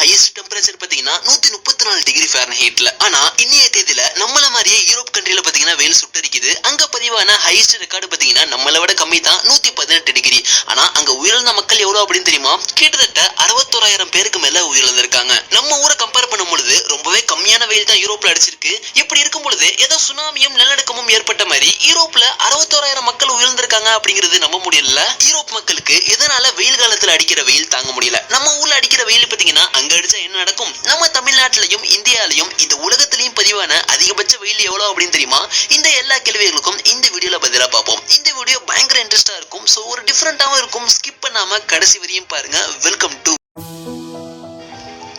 Highest temperature பாத்தீங்கன்னா நூத்தி முப்பத்தி நாலு டிகிரி ஃபேரன்ஹீட்ல ஆனா இன்னைய தேதியில நம்மள மாதிரியே யூரோப் கண்ட்ரில பாத்தீங்கன்னா வெயில் சுட்டரிக்குது. அங்க பதிவான ஹையஸ்ட் ரெக்கார்டு பாத்தீங்கன்னா நம்மளை விட கம்மி தான் நூத்தி பதினெட்டு டிகிரி ஆனா அங்க உயிரிழந்த மக்கள் எவ்வளவு அப்படின்னு தெரியுமா? கிட்டத்தட்ட அறுபத்தோராயிரம் பேருக்கு மேல உயிரிழந்திருக்காங்க. நம்ம ஊரை கம்பேர் பண்ணும் பொழுது ரொம்பவே கம்மியான வெயில் தான் யூரோப்ல அடிச்சிருக்கு. இப்படி இருக்கும் பொழுது ஏதோ சுனாமியும் நிலநடுக்கமும் ஏற்பட்ட மாதிரி யூரோப்ல அறுபத்தோராயிரம் மக்கள் உயிர்ந்திருக்காங்க அப்படிங்கிறது நம்ப முடியல. யூரோப் மக்களுக்கு இதனால வெயில் காலத்துல அடிக்கிற வெயில் தாங்க முடியல. நம்ம ஊர்ல அடிக்கிற வெயில் பாத்தீங்கன்னா அங்க அடிச்சா என்ன நடக்கும்? நம்ம தமிழ்நாட்டிலையும் இந்தியாலையும் இந்த உலகத்திலையும் பதிவான அதிகபட்ச வெயில் எவ்வளவு அப்படின்னு தெரியுமா? இந்த எல்லா கேள்விகளுக்கும் இந்த வீடியோல பதிலா பார்ப்போம். இந்த வீடியோ பயங்கர இன்ட்ரெஸ்டா இருக்கும். சோ ஒரு டிஃப்ரெண்டாவும் இருக்கும். ஸ்கிப் பண்ணாம கடைசி வரையும் பாருங்க. வெல்கம் டு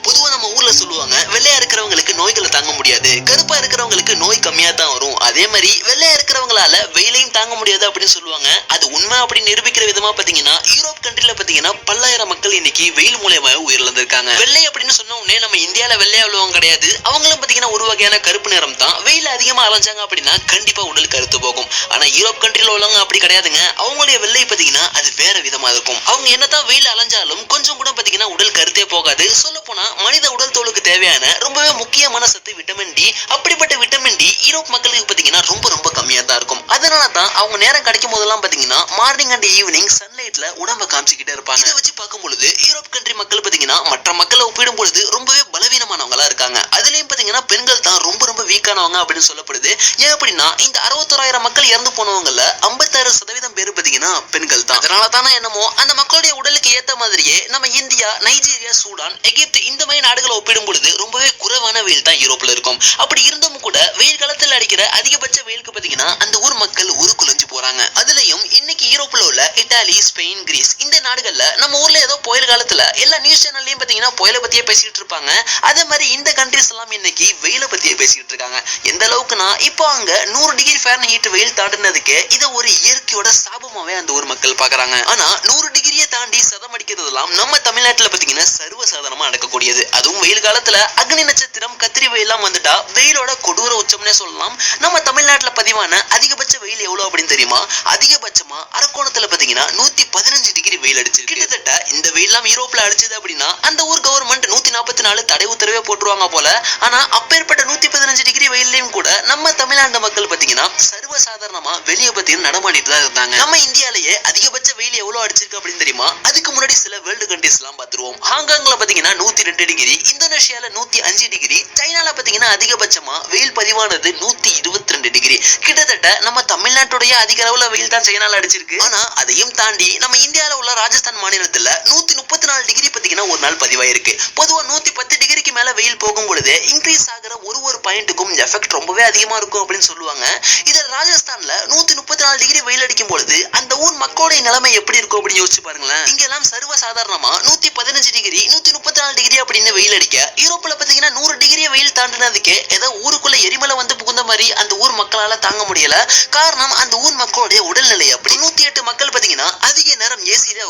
பொதுவா நம்ம ஊர்ல சொல்லுவாங்க வெள்ளையா இருக்கிறவங்களுக்கு நோய்களை தாங்க முடியாது. கருப்பா இருக்கிறவங்களுக்கு நோய் கம்மியா தான் வரும். அதே மாதிரி வெள்ளையா இருக்கிறவங்களால வெயிலையும் தாங்க முடியாது அப்படின்னு சொல்லுவாங்க. அது உண்மை அப்படின்னு நிரூபிக்கிற விதமா பாத்தீங்கன்னா யூரோப் கண்ட்ரில பாத்தீங்கன்னா பல்லாயிரம் மக்கள் இன்னைக்கு வெயில் மூலியமா உயிரிழந்திருக்காங்க. வெள்ளை அப்படின்னு சொன்ன உடனே நம்ம இந்தியால வெள்ளையா உள்ளவங்க கிடையாது. அவங்களும் பாத்தீங்கன்னா ஒரு வகையான கருப்பு நிறம் தான். வெயில் அதிகமா அலைஞ்சாங்க அப்படின்னா கண்டிப்பா உடல் கருத்து போகும். ஆனா யூரோப் கண்ட்ரில உள்ளவங்க அப்படி கிடையாதுங்க. அவங்களுடைய வெள்ளை பாத்தீங்கன்னா அது வேற விதமா இருக்கும். அவங்க என்னதான் வெயில் அலைஞ்சாலும் கொஞ்சம் கூட பாத்தீங்கன்னா உடல் கருத்தே போகாது. சொல்ல போனா மனித உடல் தோலுக்கு தேவையான ரொம்பவே முக்கியமான சத்து விட்டமின் டி அப்படிப்பட்ட விட்டமின் டி யூரோப் மக்களுக்கு பாத்தீங்கன்னா ரொம்ப ரொம்ப கம்மியா தான் இருக்கும். அதனால தான் அவங்க நேரம் கிடைக்கும் போதெல்லாம் பாத்தீங்கன்னா மார்னிங் அண்ட் ஈவினிங் சன்லைட்ல உடம்ப காமிச்சுக்கிட்டே இருப்பாங்க. இதை வச்சு பார்க்கும் பொழுது யூரோப் கண்ட்ரி மக்கள் பாத்தீங்கன்னா மற்ற மக்களை ஒப்பிடும் பொழுது ரொம்பவே பலவீனமானவங்களா இருக்காங்க. அதுலயும் பாத்தீங்கன்னா பெண்கள் தான் ரொம்ப ரொம்ப வீக்கானவங்க அப்படின்னு சொல்லப்படுது. ஏன் அப்படின்னா இந்த அறுபத்தோராயிரம் மக்கள் இறந்து போனவங்கல ஐம்பத்தாறு சதவீதம் பேர் பாத்தீங்கன்னா பெண்கள் தான். அதனால தானே என்னமோ அந்த மக்களுடைய உடலுக்கு ஏத்த மாதிரியே நம்ம இந்தியா நைஜீரியா சூடான் எகிப்து இந்த மாதிரி நாடுகளை ஒப்பிடும் பொழுது ரொம்பவே குறைவான வெயில் தான் யூரோப்ல இருக்கும். அப்படி இருந்தும் கூட வெயில் காலத்துல அடிக்கிற அதிகபட்ச வெயிலுக்கு பாத்தீங்கன்னா அந்த ஊர் மக்கள் ஒரு குலைஞ்சு போறாங்க. அதுலயும் இன்னைக்கு யூரோப்ல உள்ள இட்டாலி ஸ்பெயின் கிரீஸ் இந்த நாடுகள்ல நம்ம ஊர்ல ஏதோ புயல் காலத்துல எல்லா நியூஸ் சேனல்லையும் பாத்தீங்கன்னா புயலை பத்தியே பேசிட்டு இருப்பாங்க. அதே மாதிரி இந்த கண்ட்ரிஸ் எல்லாம் இன்னைக்கு வெயில பத்தியே பேசிட்டு இருக்காங்க. எந்த அளவுக்குன்னா இப்போ அங்க நூறு டிகிரி ஃபேரன் ஹீட் வெயில் தாண்டினதுக்கு இதை ஒரு இயற்கையோட சாபமாவே அந்த ஊர் மக்கள் பாக்குறாங்க. ஆனா நூறு டிகிரியை தாண்டி சதம் அடிக்கிறதெல்லாம் நம்ம தமிழ்நாட்டுல பாத்தீங்கன்னா சர்வ சாதாரணமா நடக்கக்கூடியது. அதுவும் வெயில் காலத்துல அக்னி நட்சத்திரம் கத்திரி வெயிலாம் வந்துட்டா வெயிலோட கொடூர உச்சம்னே சொல்லலாம். நம்ம தமிழ்நாட்டுல பதிவான அதிகபட்ச வெயில் எவ்வளவு அப்படின்னு தெரியுமா? அதிகபட்சமா அரக்கோணத்துல பாத்தீங்கன்னா நூத்தி பதினஞ்சு டிகிரி வெயில் அடிச்சு கிட்டத்தட்ட இந்த வெயிலாம் யூரோப்ல அடிச்சது அப்படின்னா அந்த ஊர் கவர்மெண்ட் நூத்தி நாற்பத்தி நாலு தடை உத்தரவே போட்டுருவாங்க போல. ஆனா அப்பேற்பட்ட நூத்தி பதினஞ்சு டிகிரி வெயிலையும் கூட நம்ம தமிழ்நாட்டு மக்கள் பாத்தீங்கன்னா சர்வசாதாரணமா வெளியே பார்த்தீங்கன்னா நடமாடிட்டு தான் இருந்தாங்க. நம்ம இந்தியாலேயே அதிகபட்ச வெயில் எவ்வளவு அடிச்சிருக்கு அப்படின்னு தெரியுமா? அதுக்கு முன்னாடி சில வேர்ல்டு கண்ட்ரிஸ்லாம் பார்த்துருவோம். ஹாங்காங்ல பாத்தீங்கன்னா நூத்தி ரெண்டு டிகிரி இந்தோனேஷியால நூத்தி அஞ்சு டிகிரி சைனால பாத்தீங்கன்னா அதிகபட்சமா வெயில் பதிவானது நூத்தி இருபத்தி ரெண்டு டிகிரி. கிட்டத்தட்ட நம்ம தமிழ்நாட்டுடைய அதிக அளவுல வெயில் தான் சைனால அடிச்சிருக்கு. ஆனா அதையும் தாண்டி நம்ம இந்தியால உள்ள ராஜஸ்தான் மாநிலத்துல நூத்தி முப்பத்தி நாலு டிகிரி பாத்தீங்கன்னா ஒரு நாள் பதிவாயிருக்கு. பொதுவா நூத்தி பத்து டிகிரிக்கு மேல வெயில் போகும் பொழுது இன்க்ரீஸ் ஆகிற ஒரு ஒரு பாயிண்ட்டுக்கும் எஃபெக்ட் ரொம்பவே அதிகமா இருக்கும் அப்படின்னு சொல்லுவாங்க. இதுல ராஜஸ்தான்ல நூத்தி நாலு டிகிரி வெயில் அடிக்கும் பொழுது அந்த ஊர் மக்களுடைய நிலைமை எப்படி இருக்கும் அப்படின்னு யோசிச்சு பாருங்களேன். இங்க எல்லாம் சர்வ சாதாரணமா நூத்தி பதினஞ்சு டிகிரி நூத்தி முப்பத்தி நாலு டிகிரி அப்படின்னு வெயில் அடிக்க யூரோப்ல பாத்தீங்கன்னா நூறு டிகிரி வெயில் தாண்டினதுக்கு ஏதோ ஊருக்குள்ள எரிமலை வந்து புகுந்த மாதிரி அந்த ஊர் மக்களால தாங்க முடியல. காரணம் அந்த ஊர் மக்களுடைய உடல்நிலை அப்படி. நூத்தி எட்டு மக்கள் பாத்தீங்கன்னா அதிக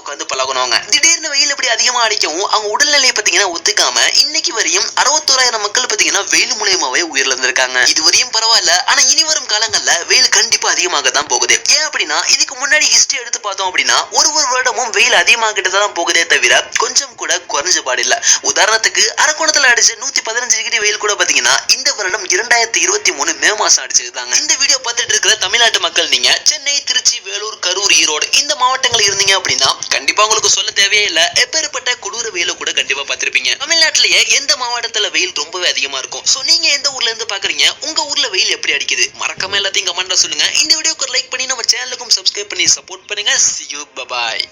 உட்காந்து பழகுனவங்க. திடீர்னு வெயில் இப்படி அதிகமாக அடிக்கவும் அவங்க உடல்நிலையை பாத்தீங்கன்னா ஒத்துக்காம இன்னைக்கு வரையும் அறுபத்தோராயிரம் மக்கள் பார்த்தீங்கன்னா வெயில் மூலியமாவே உயிரிழந்திருக்காங்க. இது வரையும் பரவாயில்ல ஆனா இனி வரும் காலங்கள்ல வெயில் கண்டிப்பா அதிகமாக தான் போகுது. ஏன் அப்படின்னா இதுக்கு முன்னாடி ஹிஸ்டரி எடுத்து பார்த்தோம் அப்படின்னா ஒரு ஒரு வருடமும் வெயில் அதிகமாகிட்டு தான் போகுதே தவிர கொஞ்சம் கூட குறைஞ்ச பாடு உதாரணத்துக்கு அரக்கோணத்தில் அடிச்ச நூத்தி பதினஞ்சு டிகிரி வெயில் கூட பாத்தீங்கன்னா இந்த வருடம் இரண்டாயிரத்தி இருபத்தி மூணு மே மாசம் அடிச்சிருக்காங்க. இந்த வீடியோ பார்த்துட்டு இருக்கிற தமிழ்நாட்டு மக்கள் நீங்க சென்னை திருச்சி வேலூர் கரூர் ஈரோடு இந்த மாவட்டங்கள் இருந்தீங்க கண்டிப்பா உங்களுக்கு சொல்ல தேவையே இல்ல எப்பேற்பட்ட குளிர வெயில கூட கண்டிப்பா பார்த்திருப்பீங்க. தமிழ்நாட்டிலேயே எந்த மாவட்டத்துல வெயில் ரொம்பவே அதிகமா இருக்கும்? சோ நீங்க எந்த ஊர்ல இருந்து பாக்குறீங்க உங்க ஊர்ல வெயில் எப்படி அடிக்குது? மறக்காம எல்லாத்தையும் கமெண்ட்ல சொல்லுங்க. இந்த வீடியோக்கு லைக் பண்ணி நம்ம சேனலுக்கும் சப்ஸ்கிரைப் பண்ணி சப்போர்ட் பண்ணுங்க. See you bye bye